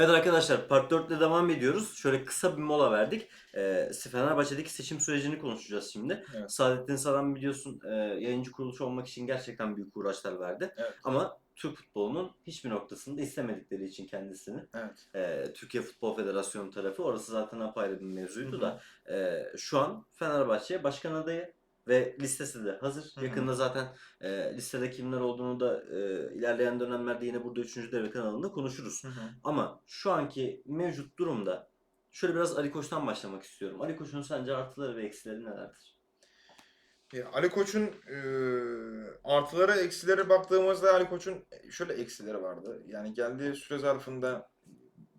Evet arkadaşlar Part 4 ile devam ediyoruz. Şöyle kısa bir mola verdik. Ee, Fenerbahçe'deki seçim sürecini konuşacağız şimdi. Evet. Saadettin Saran biliyorsun e, yayıncı kuruluş olmak için gerçekten büyük uğraşlar verdi. Evet. Ama Türk futbolunun hiçbir noktasında istemedikleri için kendisini Evet. e, Türkiye Futbol Federasyonu tarafı orası zaten apayrı bir mevzuydu Hı hı. da e, şu an Fenerbahçe başkan adayı ve listesi de hazır. Hı hı. Yakında zaten e, listede kimler olduğunu da e, ilerleyen dönemlerde yine burada 3. devre kanalında konuşuruz. Hı hı. Ama şu anki mevcut durumda şöyle biraz Ali Koç'tan başlamak istiyorum. Ali Koç'un sence artıları ve eksileri nelerdir? Ya Ali Koç'un e, artıları eksileri baktığımızda Ali Koç'un şöyle eksileri vardı. Yani geldiği süre zarfında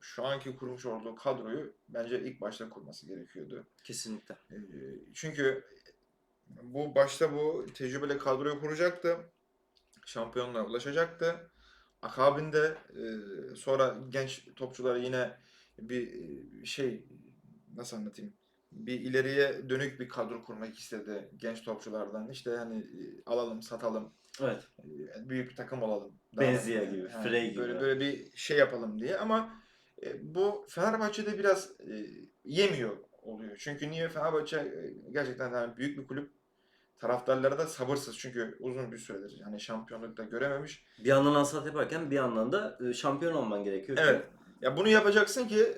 şu anki kurmuş olduğu kadroyu bence ilk başta kurması gerekiyordu. Kesinlikle. E, çünkü bu başta bu tecrübeli kadroyu kuracaktı. Şampiyonluğa ulaşacaktı. Akabinde e, sonra genç topçulara yine bir e, şey nasıl anlatayım? Bir ileriye dönük bir kadro kurmak istedi genç topçulardan. İşte hani e, alalım, satalım, Evet. e, büyük bir takım olalım. Benzia gibi, Ha, Frey gibi. Böyle böyle bir şey yapalım diye ama e, bu Fenerbahçe'de biraz e, yemiyor oluyor. Çünkü niye Fenerbahçe gerçekten yani büyük bir kulüp taraftarları da sabırsız çünkü uzun bir süredir yani şampiyonlukta görememiş. Bir yandan alsat yaparken bir yandan da e, şampiyon olman gerekiyor. ki- Evet. Ya bunu yapacaksın ki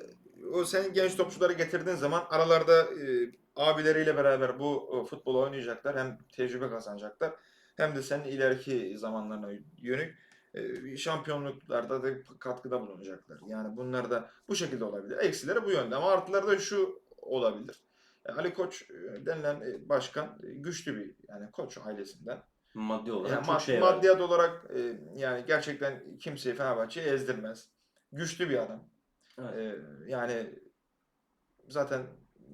o senin genç topçuları getirdiğin zaman aralarda e, abileriyle beraber bu e, futbolu oynayacaklar. Hem tecrübe kazanacaklar hem de senin ileriki zamanlarına yönük e, şampiyonluklarda da katkıda bulunacaklar. Yani bunlar da bu şekilde olabilir. Eksileri bu yönde ama artıları da şu olabilir. E, Ali Koç e, denilen e, başkan güçlü bir yani Koç ailesinden. Maddi olarak Yani çok mad- şey var. maddiyat olarak yani gerçekten kimseyi Fenerbahçe'ye ezdirmez. Güçlü bir adam. Evet. Yani zaten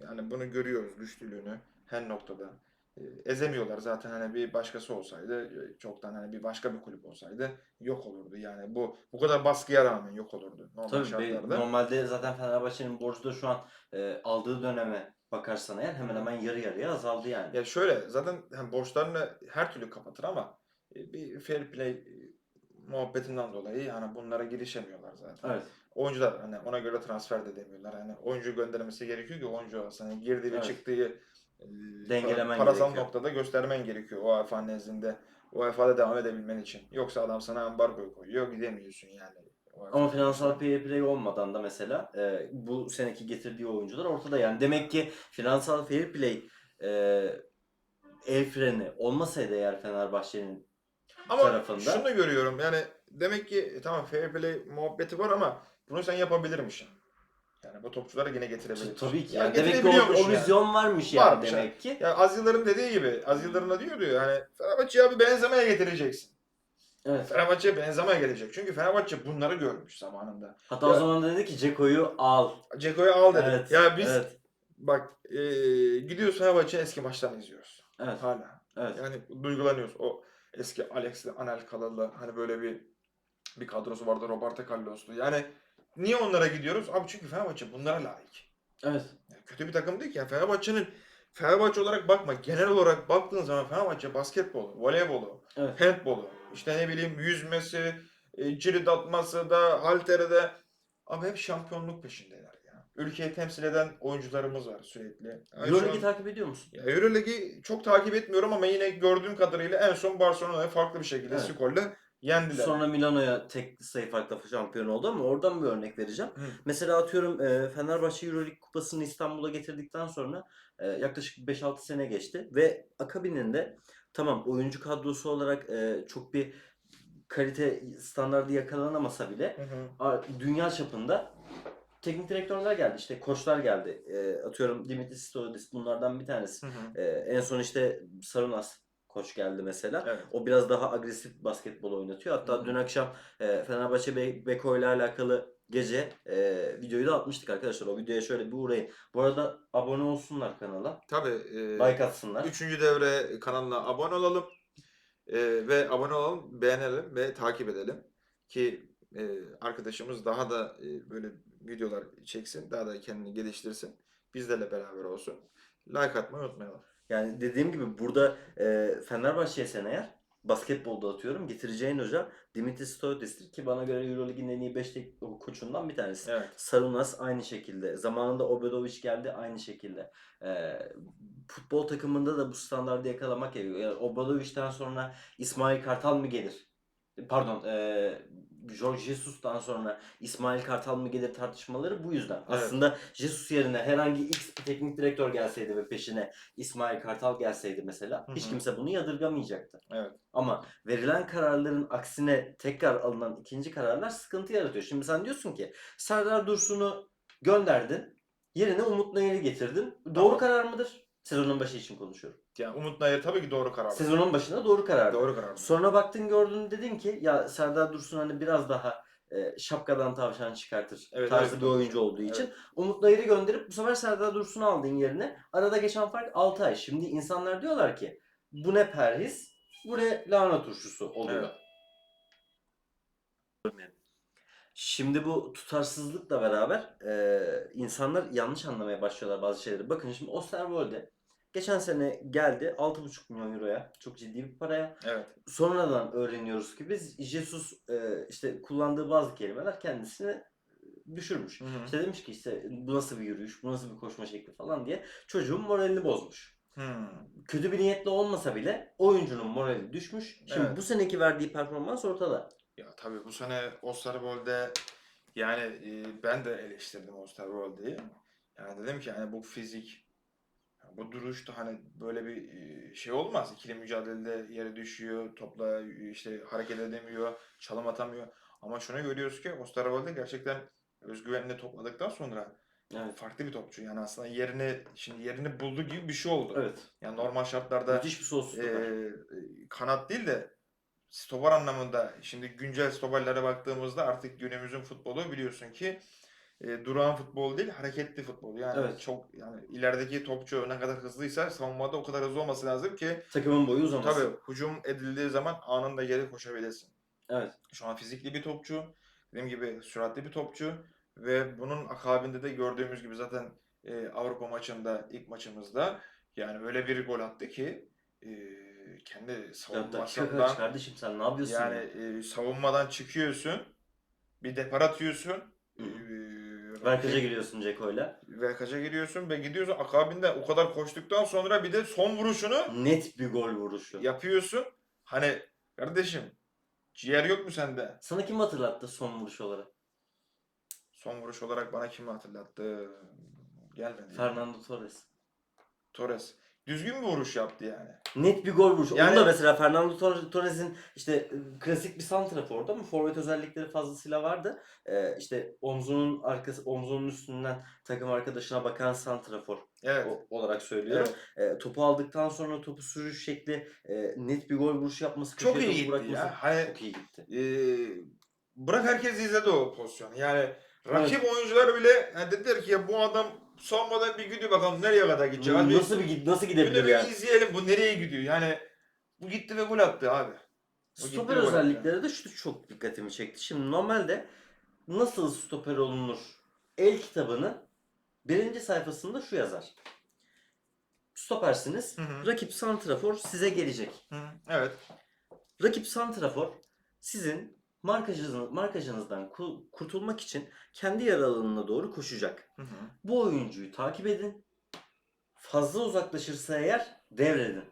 yani bunu görüyoruz güçlülüğünü her noktada. Ezemiyorlar zaten hani bir başkası olsaydı çoktan hani bir başka bir kulüp olsaydı yok olurdu. Yani bu bu kadar baskıya rağmen yok olurdu normal Tabii be- şartlarda. normalde zaten Fenerbahçe'nin borcu da şu an e, aldığı döneme bakarsan eğer hemen hemen yarı yarıya azaldı yani. Ya şöyle zaten hani borçlarını her türlü kapatır ama e, bir fair play e, muhabbetinden dolayı yani bunlara girişemiyorlar zaten. Evet. oyuncular hani ona göre transfer de demiyorlar. Hani oyuncu göndermesi gerekiyor ki oyuncu. Hani girdiği ve Evet. çıktığı e, Dengelemen parasal gerekiyor. noktada göstermen gerekiyor UEFA nezdinde. UEFA'da devam edebilmen için. Yoksa adam sana ambargo koyuyor gidemiyorsun yani. UEFA Ama finansal fair play olmadan da mesela e, bu seneki getirdiği oyuncular ortada yani. Demek ki finansal fair play e, el freni olmasaydı eğer Fenerbahçe'nin Ama tarafında. şunu görüyorum yani demek ki e, tamam fair play muhabbeti var ama bunu sen yapabilirmişsin. Yani bu topçuları yine getirebilirsin. tabii ki Ya yani. Demek ki o, o yani. vizyon varmış yani Varmış, demek ki. Ya Az Yıldırım dediği gibi, Az Yıldırım da diyor diyor hani Fenerbahçe'ye abi Benzema'ya getireceksin. Evet. Fenerbahçe Benzema'ya gelecek. Çünkü Fenerbahçe bunları görmüş zamanında. Hatta Ya- o zaman da dedi ki Ceko'yu al. Ceko'yu al dedi. Evet. Ya biz Evet. bak e, gidiyoruz Fenerbahçe eski maçlarını izliyoruz. Evet. Hala. Evet. Yani duygulanıyoruz. O eski Alex'li, Anelka'lı hani böyle bir bir kadrosu vardı Roberto Carlos'lu. Yani niye onlara gidiyoruz? Abi çünkü Fenerbahçe bunlara layık. Evet. Yani kötü bir takım değil ki. Yani Fenerbahçe'nin Fenerbahçe olarak bakma. Genel olarak baktığın zaman Fenerbahçe basketbolu, voleybolu, Evet. handbolu, işte ne bileyim yüzmesi, e, cirit atması da, halteri de ama hep şampiyonluk peşindeler ya. Ülkeyi temsil eden oyuncularımız var sürekli. Yani Euroligi an- takip ediyor musun? ya Euroligi çok takip etmiyorum ama yine gördüğüm kadarıyla en son Barcelona'yı farklı bir şekilde Evet. skorla yendiler. Sonra Milano'ya tek sayı farkla şampiyon oldu ama oradan bir örnek vereceğim. Hı. Mesela atıyorum e, Fenerbahçe Euroleague kupasını İstanbul'a getirdikten sonra e, yaklaşık 5-6 sene geçti ve akabininde tamam oyuncu kadrosu olarak e, çok bir kalite standardı yakalanamasa bile Hı hı. dünya çapında teknik direktörler geldi işte koçlar geldi. E, atıyorum Dimitris Stoidis bunlardan bir tanesi. Hı hı. E, en son işte Sarunas koç geldi mesela. Evet. O biraz daha agresif basketbol oynatıyor. Hatta Hı hı. dün akşam e, Fenerbahçe Be- Beko ile alakalı gece e, videoyu da atmıştık arkadaşlar. O videoya şöyle bir uğrayın. Bu arada abone olsunlar kanala. Tabii. e, Like atsınlar. Üçüncü devre kanalına abone olalım. Ee, ve abone olalım, beğenelim ve takip edelim. Ki e, arkadaşımız daha da e, böyle videolar çeksin, daha da kendini geliştirsin. Bizlerle beraber olsun. Like atmayı unutmayalım. Yani dediğim gibi burada e, Fenerbahçe'ye sen eğer basketbolda atıyorum getireceğin hoca Dimitris Stoidis'tir ki bana göre Euroleague'in en iyi 5 koçundan bir tanesi. Evet. Sarunas aynı şekilde. Zamanında Obradovic geldi aynı şekilde. Ee, futbol takımında da bu standardı yakalamak gerekiyor. Yani Obradovic'ten sonra İsmail Kartal mı gelir? Pardon, e, Jorge Jesus'tan sonra İsmail Kartal mı gelir tartışmaları bu yüzden. Evet. Aslında Jesus yerine herhangi X bir teknik direktör gelseydi ve peşine İsmail Kartal gelseydi mesela Hı hiç kimse bunu yadırgamayacaktı. Evet. Ama verilen kararların aksine tekrar alınan ikinci kararlar sıkıntı yaratıyor. Şimdi sen diyorsun ki Serdar Dursun'u gönderdin. Yerine Umut Nayır'ı getirdin. Doğru Tamam. karar mıdır? Sezonun başı için konuşuyorum. Yani Umut Nayır tabii ki doğru karar. Sezonun başında doğru karar. Doğru karar. Sonra baktın gördün dedin ki ya Serdar Dursun hani biraz daha e, şapkadan tavşan çıkartır Evet, tarzı evet. bir oyuncu olduğu Evet. için Umut Nayır'ı gönderip bu sefer Serdar Dursun'u aldın yerine. Arada geçen fark 6 ay. Şimdi insanlar diyorlar ki bu ne perhis, bu ne lahana turşusu oluyor. Evet. Şimdi bu tutarsızlıkla beraber e, insanlar yanlış anlamaya başlıyorlar bazı şeyleri. Bakın şimdi Osterwolde geçen sene geldi 6,5 milyon euroya. Çok ciddi bir paraya. Evet. Sonradan öğreniyoruz ki biz Jesus e, işte kullandığı bazı kelimeler kendisini düşürmüş. Hı hı. İşte demiş ki işte bu nasıl bir yürüyüş, bu nasıl bir koşma şekli falan diye çocuğun moralini bozmuş. Hmm. Kötü bir niyetle olmasa bile oyuncunun morali düşmüş. Şimdi Evet. bu seneki verdiği performans ortada. Ya tabii bu sene Osterwold'de yani e, ben de eleştirdim Osterwold'u. Yani dedim ki hani bu fizik, bu duruş da hani böyle bir şey olmaz. İkili mücadelede yere düşüyor, topla işte hareket edemiyor, çalım atamıyor. Ama şunu görüyoruz ki Osterwolde gerçekten özgüvenini topladıktan sonra Evet. farklı bir topçu. Yani aslında yerini şimdi yerini buldu gibi bir şey oldu. Evet. Yani normal şartlarda Müthiş bir sol stoper. e, kanat değil de stoper anlamında şimdi güncel stoperlere baktığımızda artık günümüzün futbolu biliyorsun ki e, durağan futbol değil hareketli futbol. Yani Evet. çok yani ilerideki topçu ne kadar hızlıysa savunmada o kadar hızlı olması lazım ki Takımın boyu uzaması. tabii hücum edildiği zaman anında geri koşabilesin. Evet. Şu an fizikli bir topçu, dediğim gibi süratli bir topçu ve bunun akabinde de gördüğümüz gibi zaten e, Avrupa maçında ilk maçımızda yani öyle bir gol attı ki e, kendi savunmasından kardeşim sen ne yapıyorsun? yani ya? e, savunmadan çıkıyorsun bir depar atıyorsun Rakip- giriyorsun Ceko'yla. Verkaca giriyorsun ve gidiyorsun akabinde o kadar koştuktan sonra bir de son vuruşunu Net bir gol vuruşu. yapıyorsun. Hani kardeşim ciğer yok mu sende? Sana kim hatırlattı son vuruş olarak? Son vuruş olarak bana kimi hatırlattı? Gelmedi. Fernando Torres. Torres. Düzgün bir vuruş yaptı yani. Net bir gol vuruşu. Yani- Onu da mesela Fernando Tor- Torres'in işte e, klasik bir santrafordu ama forvet özellikleri fazlasıyla vardı. Ee, işte omzunun arkası, omzunun üstünden takım arkadaşına bakan santrafor Evet. o- olarak söylüyorum. evet. E, topu aldıktan sonra topu sürüş şekli, e, net bir gol vuruşu yapması, Çok iyi gitti bırakması ya. Hani çok iyi gitti. e, bırak herkes izledi o pozisyonu. Yani rakip oyuncular bile yani dediler ki ya bu adam sonmadan bir gidiyor bakalım nereye kadar gidecek. Hadi Nasıl bir gid- nasıl bir gidebilir de bir yani? izleyelim bu nereye gidiyor. Yani bu gitti ve gol attı abi. Gitti Stoper ve gol attı. özellikleri de şu çok dikkatimi çekti. Şimdi normalde nasıl stoper olunur el kitabını birinci sayfasında şu yazar. Stopersiniz. Hı hı. Rakip santrafor size gelecek. Hı, evet. Rakip santrafor sizin markajınız, markajınızdan ku- kurtulmak için kendi yer alanına doğru koşacak. Hı hı. Bu oyuncuyu takip edin. Fazla uzaklaşırsa eğer devredin.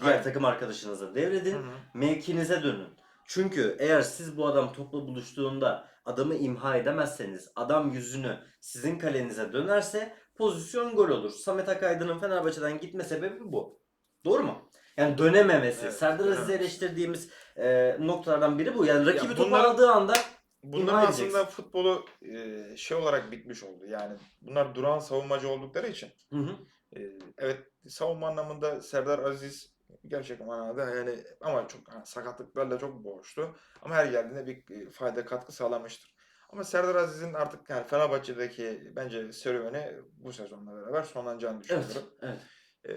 Diğer Aynen. takım arkadaşınıza devredin. Hı hı. Mevkinize dönün. Çünkü eğer siz bu adam topla buluştuğunda adamı imha edemezseniz, adam yüzünü sizin kalenize dönerse pozisyon gol olur. Samet Akaydın'ın Fenerbahçe'den gitme sebebi bu. Doğru mu? Yani dönememesi. Evet, Serdar Aziz'i dönememesi. eleştirdiğimiz e, noktalardan biri bu. Yani rakibi topu bunlar- aldığı anda Bunlar İmha aslında edeceksin. futbolu e, şey olarak bitmiş oldu. Yani bunlar duran savunmacı oldukları için. Hı hı. e, evet savunma anlamında Serdar Aziz gerçek manada yani ama çok hani sakatlıklarla çok boğuştu. Ama her geldiğinde bir e, fayda katkı sağlamıştır. Ama Serdar Aziz'in artık yani Fenerbahçe'deki bence serüveni bu sezonla beraber sonlanacağını Evet. düşünüyorum. evet. Ee,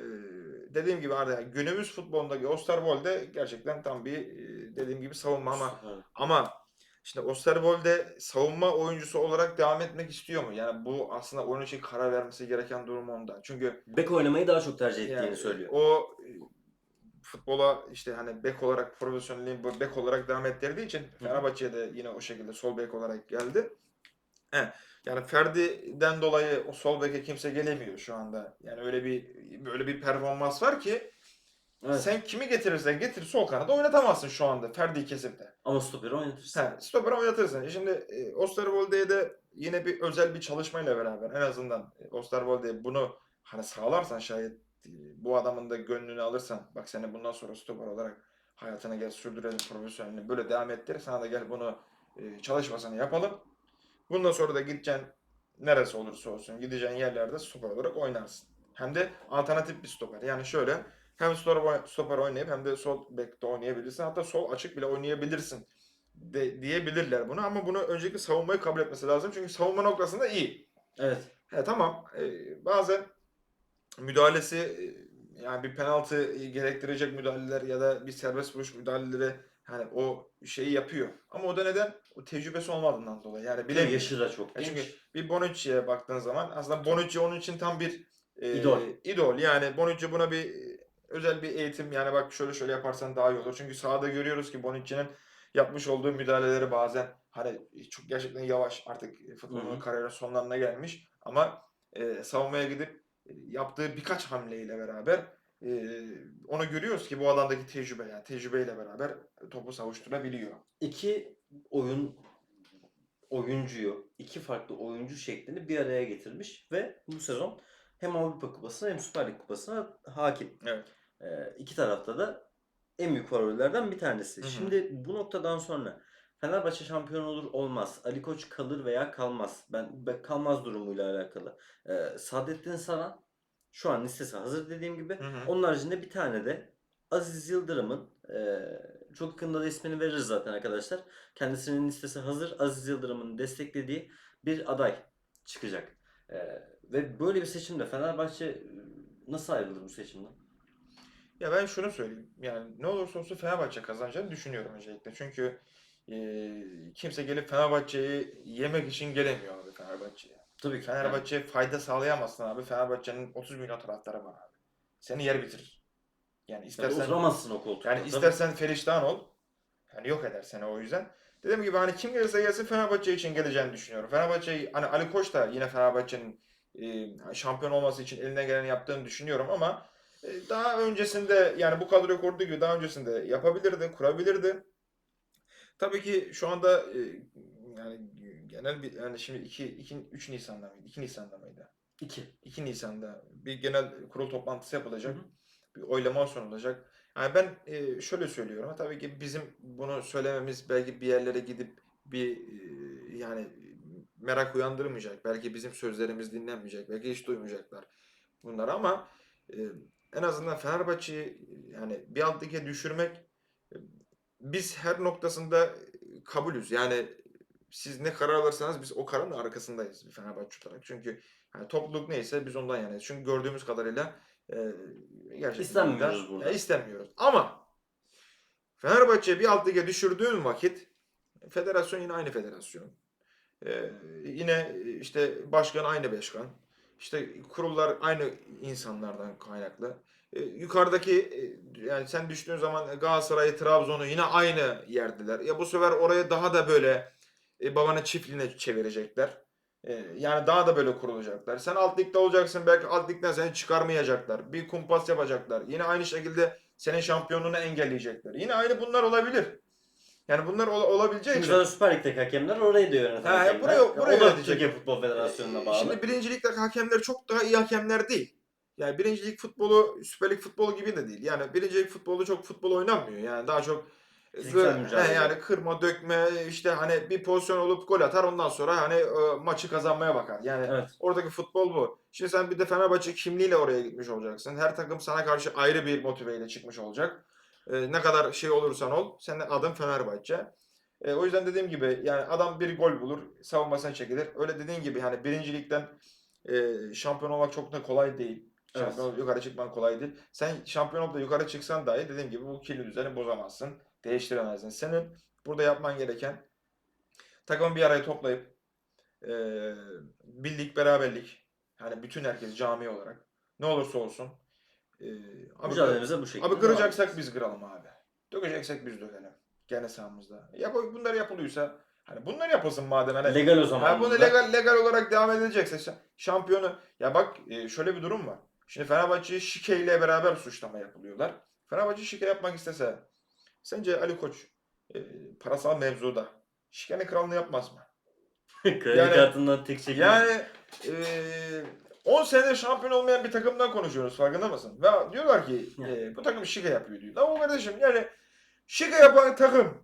dediğim gibi arada günümüz futbolundaki Osterwolde gerçekten tam bir e, dediğim gibi savunma ama ama şimdi Osterwolde savunma oyuncusu olarak devam etmek istiyor mu? Yani bu aslında onun için karar vermesi gereken durum onda. Çünkü Bek oynamayı daha çok tercih ettiğini yani söylüyor. o e, futbola işte hani bek olarak profesyonelliğin bek olarak devam ettirdiği için Fenerbahçe'ye de yine o şekilde sol bek olarak geldi. He, yani Ferdi'den dolayı o sol beke kimse gelemiyor şu anda. Yani öyle bir böyle bir performans var ki Evet. sen kimi getirirsen getir sol kanada oynatamazsın şu anda Ferdi'yi kesip de. Ama stoperi oynatırsın. He, stoper oynatırsın. Şimdi e, Osterwolde'ye de yine bir özel bir çalışmayla beraber en azından e, Osterwolde'ye bunu hani sağlarsan şayet e, bu adamın da gönlünü alırsan bak seni bundan sonra stoper olarak hayatına gel sürdürelim profesyonelini böyle devam ettir. Sana da gel bunu e, çalışmasını yapalım. Bundan sonra da gideceksin neresi olursa olsun gideceğin yerlerde stoper olarak oynarsın. Hem de alternatif bir stoper. Yani şöyle hem stoper, oynayıp hem de sol bekte oynayabilirsin. Hatta sol açık bile oynayabilirsin de, diyebilirler bunu ama bunu öncelikle savunmayı kabul etmesi lazım. Çünkü savunma noktasında iyi. Evet. He, tamam. Ee, bazen müdahalesi e, yani bir penaltı gerektirecek müdahaleler ya da bir serbest vuruş müdahaleleri hani o şeyi yapıyor. Ama o da neden? O tecrübesi olmadığından dolayı. Yani Bile yaşı da çok genç. çünkü bir Bonucci'ye baktığın zaman aslında Bonucci onun için tam bir e, İdol. idol. Yani Bonucci buna bir e, özel bir eğitim yani bak şöyle şöyle yaparsan daha iyi olur. Çünkü sahada görüyoruz ki Bonucci'nin yapmış olduğu müdahaleleri bazen hani çok gerçekten yavaş artık futbolun hı. kariyerin sonlarına gelmiş ama e, savunmaya gidip e, yaptığı birkaç hamleyle beraber e, onu görüyoruz ki bu alandaki tecrübe yani tecrübeyle beraber topu savuşturabiliyor. İki oyun oyuncuyu, iki farklı oyuncu şeklini bir araya getirmiş ve bu sezon hem Avrupa Kupası'na hem Süper Lig Kupası'na hakim. Evet. Ee, iki tarafta da en büyük favorilerden bir tanesi. Hı hı. Şimdi bu noktadan sonra Fenerbahçe şampiyon olur olmaz. Ali Koç kalır veya kalmaz. Ben, ben kalmaz durumuyla alakalı. Ee, Saadettin Saran şu an listesi hazır dediğim gibi. Hı hı. Onun haricinde bir tane de Aziz Yıldırım'ın eee, çok yakında da ismini veririz zaten arkadaşlar. Kendisinin listesi hazır. Aziz Yıldırım'ın desteklediği bir aday çıkacak. Eee, ve böyle bir seçimde Fenerbahçe e, nasıl ayrılır bu seçimden? Ya ben şunu söyleyeyim. Yani ne olursa olsun Fenerbahçe kazanacağını düşünüyorum öncelikle. Çünkü e, kimse gelip Fenerbahçe'yi yemek için gelemiyor abi Fenerbahçe'ye. Tabii ki. Fenerbahçe'ye fayda sağlayamazsın abi. Fenerbahçe'nin 30 milyon taraftarı var abi. Seni yer bitirir. Yani Yani istersen oturamazsın o koltukta. yani tabii. istersen Feriştahın ol. Yani yok eder seni o yüzden. Dediğim gibi hani kim gelirse gelsin Fenerbahçe için geleceğini düşünüyorum. Fenerbahçe hani Ali Koç da yine Fenerbahçe'nin e, şampiyon olması için elinden geleni yaptığını düşünüyorum ama e, daha öncesinde yani bu kadroyu kurduğu gibi daha öncesinde yapabilirdi, kurabilirdi. Tabii ki şu anda e, yani genel bir yani şimdi 2 2 3 Nisan'da mıydı? 2 Nisan'da mıydı? İki. 2 Nisan'da bir genel kurul toplantısı yapılacak. Hı hı. Bir oylama sunulacak. Yani ben e, şöyle söylüyorum. Tabii ki bizim bunu söylememiz belki bir yerlere gidip bir e, yani merak uyandırmayacak. Belki bizim sözlerimiz dinlenmeyecek. Belki hiç duymayacaklar bunları ama e, en azından Fenerbahçe'yi yani bir alt lige düşürmek e, biz her noktasında kabulüz. Yani siz ne karar alırsanız biz o kararın arkasındayız bir Fenerbahçe olarak. Çünkü yani topluluk neyse biz ondan yanayız. Çünkü gördüğümüz kadarıyla e, gerçekten İstenmiyoruz de- burada. e, istemiyoruz. Ama Fenerbahçe bir alt lige düşürdüğün vakit federasyon yine aynı federasyon. E, yine işte başkan aynı başkan. İşte kurullar aynı insanlardan kaynaklı. E, yukarıdaki e, yani sen düştüğün zaman Galatasaray, Trabzon'u yine aynı yerdeler. Ya bu sefer oraya daha da böyle e, babanın çiftliğine çevirecekler. E, yani daha da böyle kurulacaklar. Sen alt ligde olacaksın belki alt ligden seni çıkarmayacaklar. Bir kumpas yapacaklar. Yine aynı şekilde senin şampiyonluğunu engelleyecekler. Yine aynı bunlar olabilir. Yani bunlar ola- olabileceği Çünkü için. zaten Süper Lig'deki hakemler orayı da yöneten Ha, hakemler. buraya- buraya o da yönetecek. Türkiye Futbol Federasyonu'na bağlı. Şimdi birincilikte hakemler çok daha iyi hakemler değil. Yani birincilik futbolu Süper Lig futbolu gibi de değil. Yani birincilik futbolu çok futbol oynanmıyor. Yani daha çok Fiziksel He, yani kırma, dökme, işte hani bir pozisyon olup gol atar ondan sonra hani e, maçı kazanmaya bakar. Yani Evet. oradaki futbol bu. Şimdi sen bir de Fenerbahçe kimliğiyle oraya gitmiş olacaksın. Her takım sana karşı ayrı bir motiveyle çıkmış olacak. E, ne kadar şey olursan ol, senin adın Fenerbahçe. E, o yüzden dediğim gibi yani adam bir gol bulur, savunmasına çekilir. Öyle dediğin gibi hani birincilikten e, şampiyon olmak çok da kolay değil. Evet. Şampiyon yukarı çıkman kolay değil. Sen şampiyon olup da yukarı çıksan dahi dediğim gibi bu kirli düzeni bozamazsın. Değiştiremezsin. Senin burada yapman gereken takımı bir araya toplayıp e, birlik, beraberlik yani bütün herkes cami olarak ne olursa olsun Ee, abi, Mücadelemize bu şekilde. abi kıracaksak biz kıralım abi. Dökeceksek biz dökelim. Gene sahamızda. Yap bunlar yapılıyorsa hani bunlar yapılsın madem hani. Legal o zaman. Ha, bunu legal legal olarak devam edilecekse şa- şampiyonu ya bak e, şöyle bir durum var. Şimdi Fenerbahçe'yi şikeyle beraber suçlama yapılıyorlar. Fenerbahçe şike yapmak istese sence Ali Koç e, parasal mevzuda şikenin kralını yapmaz mı? Kredi Yani- kartından tek çekim. Yani e, 10 senedir şampiyon olmayan bir takımdan konuşuyoruz farkında mısın? Ve diyorlar ki e, bu takım şike yapıyor diyor. O kardeşim yani şike yapan takım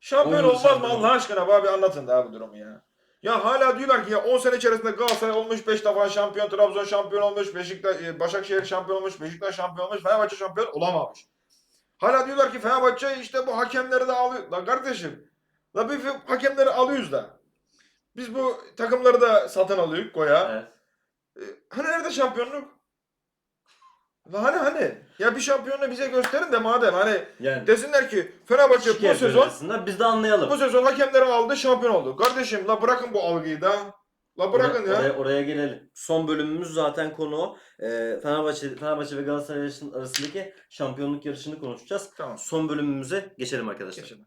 şampiyon Olur, olmaz mı Allah aşkına abi anlatın daha bu durumu ya. Ya hala diyorlar ki ya 10 sene içerisinde Galatasaray olmuş 5 defa şampiyon, Trabzon şampiyon olmuş, Beşiktaş, e, Başakşehir şampiyon olmuş, Beşiktaş şampiyon olmuş, Fenerbahçe şampiyon olamamış. Hala diyorlar ki Fenerbahçe işte bu hakemleri de alıyor. La kardeşim, la bir hakemleri alıyoruz da. Biz bu takımları da satın alıyoruz koya. Evet. E, Hani nerede şampiyonluk? Hani hani? Ya bir şampiyonluğu bize gösterin de madem hani Yani desinler ki Fenerbahçe bu sezon aslında, biz de anlayalım. bu sezon hakemleri aldı şampiyon oldu. Kardeşim la bırakın bu algıyı da. La bırakın Oraya, ya. oraya, oraya gelelim. Son bölümümüz zaten konu o. Ee, Fenerbahçe, Fenerbahçe ve Galatasaray arasındaki şampiyonluk yarışını konuşacağız. Tamam. Son bölümümüze geçelim arkadaşlar. Geçelim.